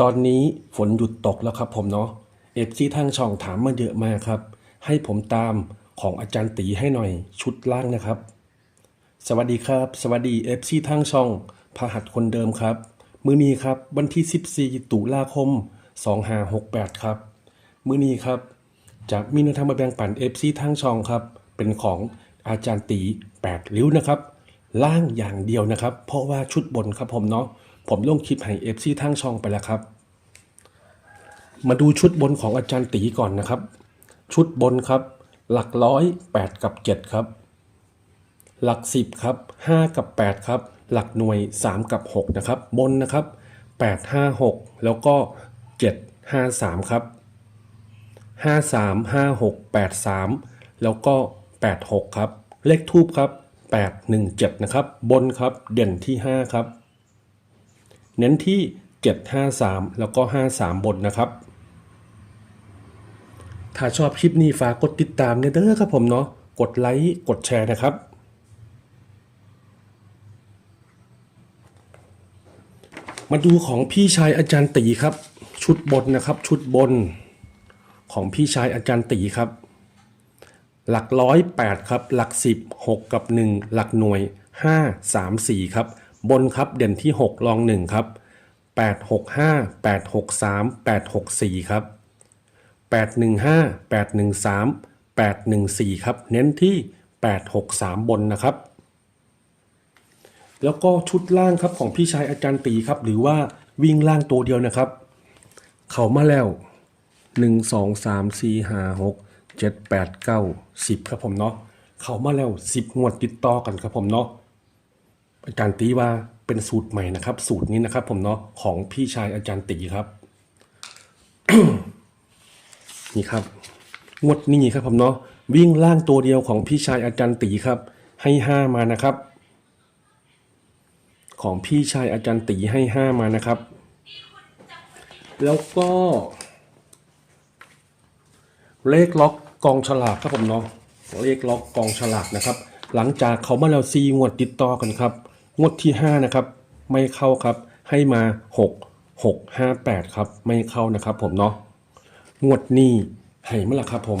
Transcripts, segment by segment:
ตอนนี้ฝนหยุดตกแล้วครับผมเนาะเอฟซีทางช่องถามมาเยอะมากครับ ให้ผมตามของอาจารย์ตีให้หน่อยชุดล่างนะครับ สวัสดีครับ สวัสดีเอฟซีทางช่องพหัสคนเดิมครับ มือนี้ครับวันที่ 14 ตุลาคม 2568 ครับ มือนี้ครับจากมีนวทางมาแบ่งปันเอฟซีทางช่องครับ เป็นของอาจารย์ตี 8 ริ้วนะครับ ล่างอย่างเดียวนะครับ เพราะว่าชุดบนครับผมเนาะ ผมลงคลิปให้เอฟซีทางช่องไปแล้วครับ มาดูชุดบนของอาจารย์ตีก่อนนะครับ ชุดบนครับ หลักร้อยแปดกับเจ็ดครับ หลักสิบครับห้ากับแปดครับ หลักหน่วยสามกับหกนะครับ บนนะครับแปดห้าหกแล้วก็เจ็ดห้าสามครับห้าสามห้าหกแปดสามแล้วก็แปดหกครับ เลขทูบครับแปดหนึ่งเจ็ดนะครับ บนครับเด่นที่ห้าครับ เน้นที่ 753 แล้วก็ 53 บนนะครับ ถ้าชอบคลิปนี้ฝากกดติดตามเนี่ยเด้อครับผมเนาะกดไลค์กดแชร์นะครับ มาดูของพี่ชายอาจารย์ตีครับ ชุดบนนะครับ ชุดบนของพี่ชายอาจารย์ตีครับ หลักร้อยแปดครับ หลักสิบหกกับหนึ่งหลักหน่วยห้าสามสี่ครับ บนครับเด่นที่หกรองหนึ่งครับแปดหกห้าแปดหกสามแปดหกสี่ครับแปดหนึ่งห้าแปดหนึ่งสามแปดหนึ่งสี่ครับ เน้นที่แปดหกสามบนนะครับ แล้วก็ชุดล่างครับของพี่ชายอาจารย์ตีครับ หรือว่าวิ่งล่างตัวเดียวนะครับ เขามาแล้วหนึ่งสองสามสี่ห้าหกเจ็ดแปดเก้าสิบครับผมเนาะ เขามาแล้วสิบงวดติดต่อกันครับผมเนาะ อาจารย์ตีว่าเป็นสูตรใหม่นะครับ สูตรนี้นะครับ ผมเนาะของพี่ชายอาจารย์ตีครับ นี่ครับงวดนี้ครับ ผมเนาะวิ่งล่างตัวเดียวของพี่ชายอาจารย์ตีครับ ให้ห้ามานะครับ ของพี่ชายอาจารย์ตีให้ห้ามานะครับ แล้วก็ เลขล็อกกองฉลากครับผมเนาะเลขล็อกกองฉลากนะครับ หลังจากเขามาแล้วซีงวดติดต่อกันครับ งวดที่ 5 นะครับ ไม่เข้าครับ ให้มา 6 6 5 8 ครับ ไม่เข้านะครับผมเนาะงวดนี้ให้มาละครับผม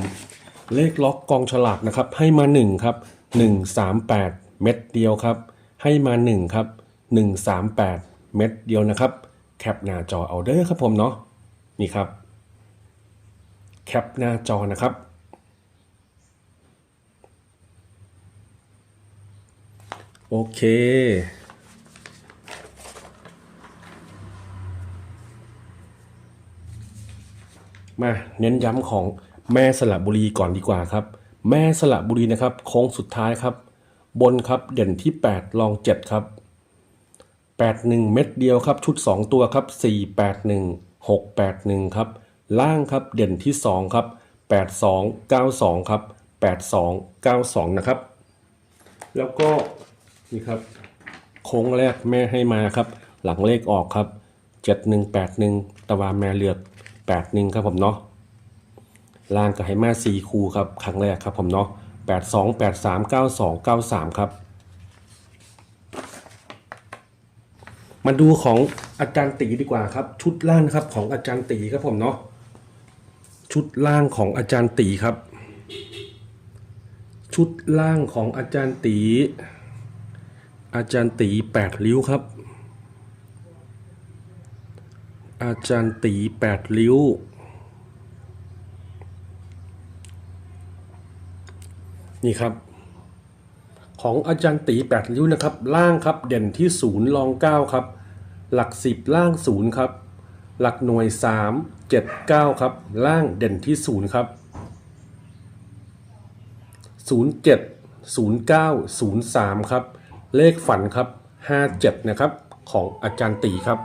เลขล็อกกองฉลากนะครับ ให้มา 1 ครับ 1 3 8 เม็ดเดียวครับ ให้มา 1 ครับ 1 3 8 เม็ดเดียวนะครับ แคปหน้าจอเอาเด้อครับผมเนาะนี่ครับ แคปหน้าจอนะครับ โอเค มาเน้นย้ำของแม่สระบุรีก่อนดีกว่าครับ แม่สระบุรีนะครับโค้งสุดท้ายครับ บนครับเด่นที่ 8 ลอง 7 ครับ 81 เม็ดเดียวครับ ชุด 2 ตัวครับ 481 681 ครับ ล่างครับเด่นที่ 2 ครับ 8292 ครับ 8292 นะครับ แล้วก็ นี่ครับ โค้งแรกแม่ให้มาครับ หลังเลขออกครับ7181ตะวันแม่เลือก81ครับผมเนาะล่างก็ให้มา4คูครับครั้งแรกครับผมเนาะ82 83 92 93ครับ มาดูของอาจารย์ตีดีกว่าครับ ชุดล่างครับของอาจารย์ตีครับผมเนาะชุดล่างของอาจารย์ตีครับ ชุดล่างของอาจารย์ตี อาจารย์ตีแปดริ้วครับ อาจารย์ตีแปดริ้ว นี่ครับ ของอาจารย์ตีแปดริ้วนะครับ ล่างครับเด่นที่ศูนย์รองเก้าครับ หลักสิบล่างศูนย์ครับ หลักหน่วยสามเจ็ดเก้าครับ ล่างเด่นที่ศูนย์ครับศูนย์เจ็ดศูนย์เก้าศูนย์สามครับ เลขฝันครับห้าเจ็ดนะครับ ของอาจารย์ตีครับ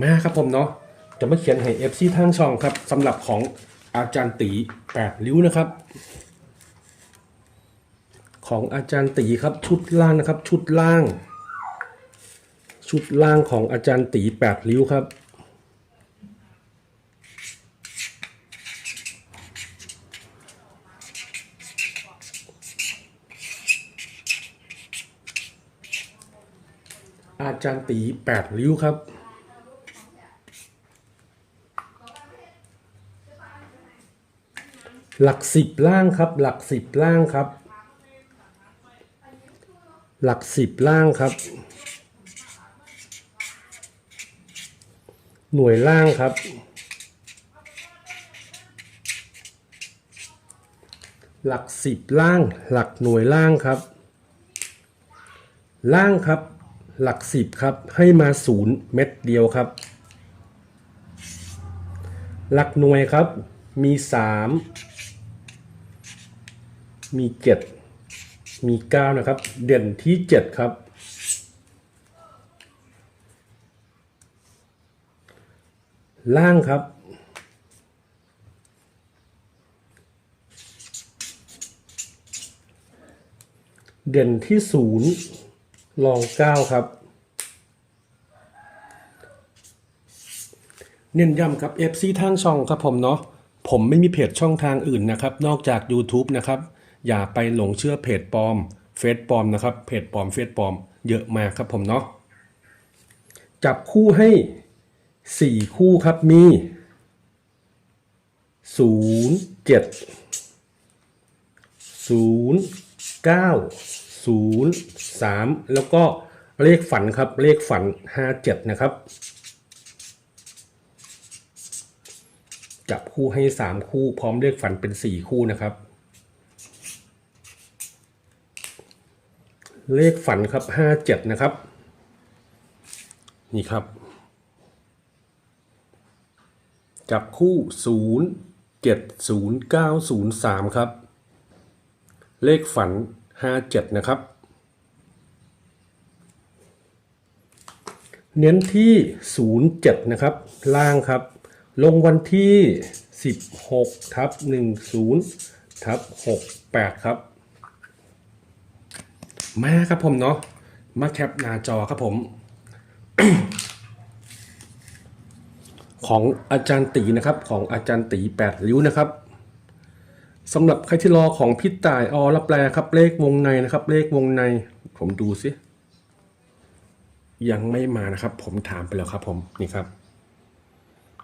มาครับผมเนาะจะมาเขียนให้เอฟซีทางช่องครับสำหรับของอาจารย์ตีแปดริ้วนะครับ ของอาจารย์ตีครับชุดล่างนะครับ ชุดล่าง ชุดล่างของอาจารย์ตีแปดริ้วครับ อาจารย์ตีแปดริ้วครับ หลักสิบล่างครับ หลักสิบล่างครับ หลักสิบล่างครับ หน่วยล่างครับ หลักสิบล่าง หลักหน่วยล่างครับ ล่างครับ หลักสิบครับ ให้มาศูนย์เม็ดเดียวครับ หลักหน่วยครับ มีสามมีเจ็ดมีเก้านะครับ เด่นที่เจ็ดครับ ล่างครับเด่นที่ศูนย์ รองเก้าครับ เน้นย้ำครับ FC ทางช่องครับผมเนาะผมไม่มีเพจช่องทางอื่นนะครับ นอกจาก YouTube นะครับ อย่าไปหลงเชื่อเพจปลอม เฟซปลอมนะครับ เพจปลอมเฟซปลอม เยอะมากครับผมเนาะจับคู่ให้ 4 คู่ครับมี 0 7 0 9 0 3 แล้วก็เลขฝันครับเลขฝัน 57 นะครับ จับคู่ให้ 3 คู่พร้อมเลขฝันเป็น 4 คู่นะครับ เลขฝันครับ 57 นะครับ นี่ครับ จับคู่ 0 7 0 9 0 3 ครับ เลขฝัน 57นะครับ เน้นที่07นะครับ ล่างครับ ลงวันที่16ทับ10ทับ68ครับ มาครับผมเนาะ มาแคปหน้าจอครับผม ของอาจารย์ตีนะครับ ของอาจารย์ตี8ริ้วนะครับ สำหรับใครที่รอของพิษตายออรับแปลครับ เลขวงในนะครับ เลขวงใน ผมดูสิยังไม่มานะครับ ผมถามไปแล้วครับ ผมนี่ครับ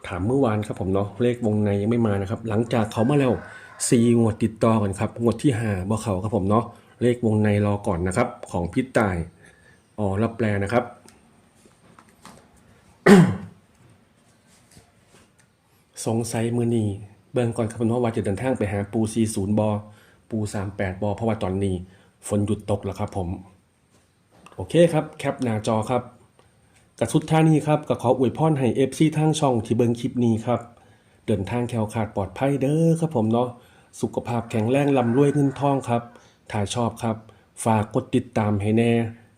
ถามเมื่อวานครับผมเนาะเลขวงในยังไม่มานะครับ หลังจากเขามาแล้วสี่งวดติดต่อกันครับงวดที่ห้าบ่เขาครับผมเนาะเลขวงในรอก่อนนะครับ ของพิษตายอ๋อรับแปลนะครับสงสัยมือนี เบิ่งก่อนครับผมว่าจะเดินทางไปหาปู40บอปู38บอเพราะว่าตอนนี้ฝนหยุดตกแล้วครับผม โอเคครับ แคปหน้าจอครับกระสุดท่านี้ครับก็ขออวยพรให้เอฟซีทางช่องที่เบิงคลิปนี้ครับ เดินทางแคล้วขาดปลอดภัยเด้อครับผมเนาะสุขภาพแข็งแรงลำรวยเงินทองครับ ถ้าชอบครับ ฝากกดติดตามให้แน่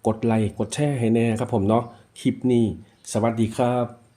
กดไลค์กดแชร์ให้แน่ครับผมเนาะคลิปนี้ สวัสดีครับ